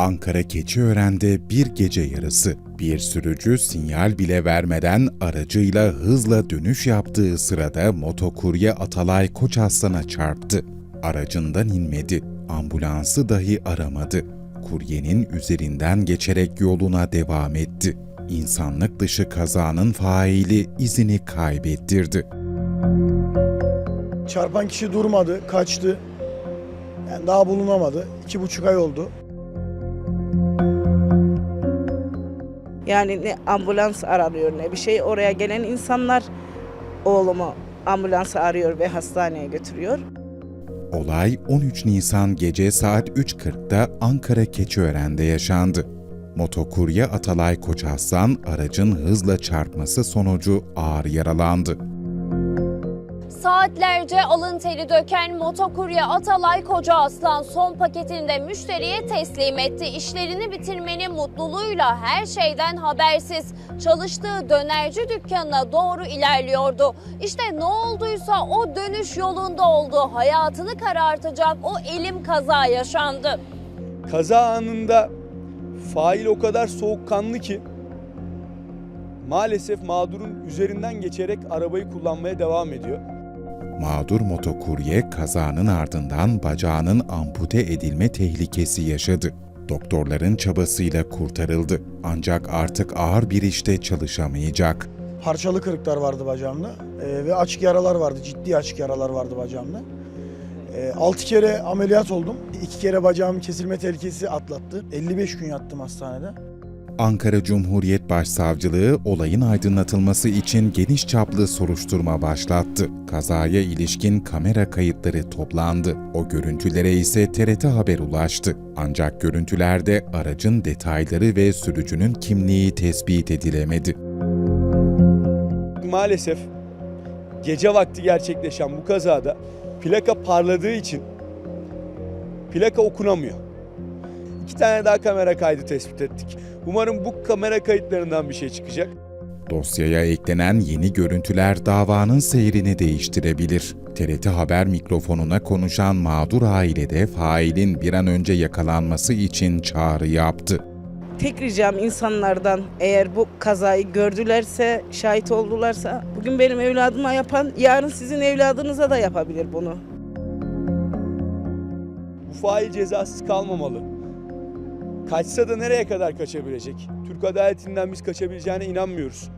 Ankara Keçiören'de bir gece yarısı bir sürücü sinyal bile vermeden aracıyla hızla dönüş yaptığı sırada motokurye Atalay Koçaslan'a çarptı. Aracından inmedi, ambulansı dahi aramadı. Kuryenin üzerinden geçerek yoluna devam etti. İnsanlık dışı kazanın faili izini kaybettirdi. Çarpan kişi durmadı, kaçtı. Yani daha bulunamadı. İki buçuk ay oldu. Yani ne ambulans aranıyor ne bir şey. Oraya gelen insanlar oğlumu ambulansı arıyor ve hastaneye götürüyor. Olay 13 Nisan gece saat 3.40'da Ankara Keçiören'de yaşandı. Motokurye Atalay Koçaslan aracın hızla çarpması sonucu ağır yaralandı. Saatlerce alın teri döken motokurye Atalay Koca Aslan son paketini de müşteriye teslim etti. İşlerini bitirmenin mutluluğuyla her şeyden habersiz çalıştığı dönerci dükkanına doğru ilerliyordu. İşte ne olduysa o dönüş yolunda oldu. Hayatını karartacak o elim kaza yaşandı. Kaza anında fail o kadar soğukkanlı ki maalesef mağdurun üzerinden geçerek arabayı kullanmaya devam ediyor. Mağdur motokurye kazanın ardından bacağının ampute edilme tehlikesi yaşadı. Doktorların çabasıyla kurtarıldı ancak artık ağır bir işte çalışamayacak. Parçalı kırıklar vardı bacağımda. Ee, ve açık yaralar vardı. Ciddi açık yaralar vardı bacağımda. Ee, 6 kere ameliyat oldum. 2 kere bacağım kesilme tehlikesi atlattı. 55 gün yattım hastanede. Ankara Cumhuriyet Başsavcılığı olayın aydınlatılması için geniş çaplı soruşturma başlattı. Kazaya ilişkin kamera kayıtları toplandı. O görüntülere ise TRT Haber ulaştı. Ancak görüntülerde aracın detayları ve sürücünün kimliği tespit edilemedi. Maalesef gece vakti gerçekleşen bu kazada plaka parladığı için plaka okunamıyor. İki tane daha kamera kaydı tespit ettik. Umarım bu kamera kayıtlarından bir şey çıkacak. Dosyaya eklenen yeni görüntüler davanın seyrini değiştirebilir. TRT Haber mikrofonuna konuşan mağdur aile de failin bir an önce yakalanması için çağrı yaptı. Tek ricam insanlardan eğer bu kazayı gördülerse, şahit oldularsa bugün benim evladıma yapan yarın sizin evladınıza da yapabilir bunu. Bu fail cezasız kalmamalı. Kaçsa da nereye kadar kaçabilecek? Türk adaletinden biz kaçabileceğine inanmıyoruz.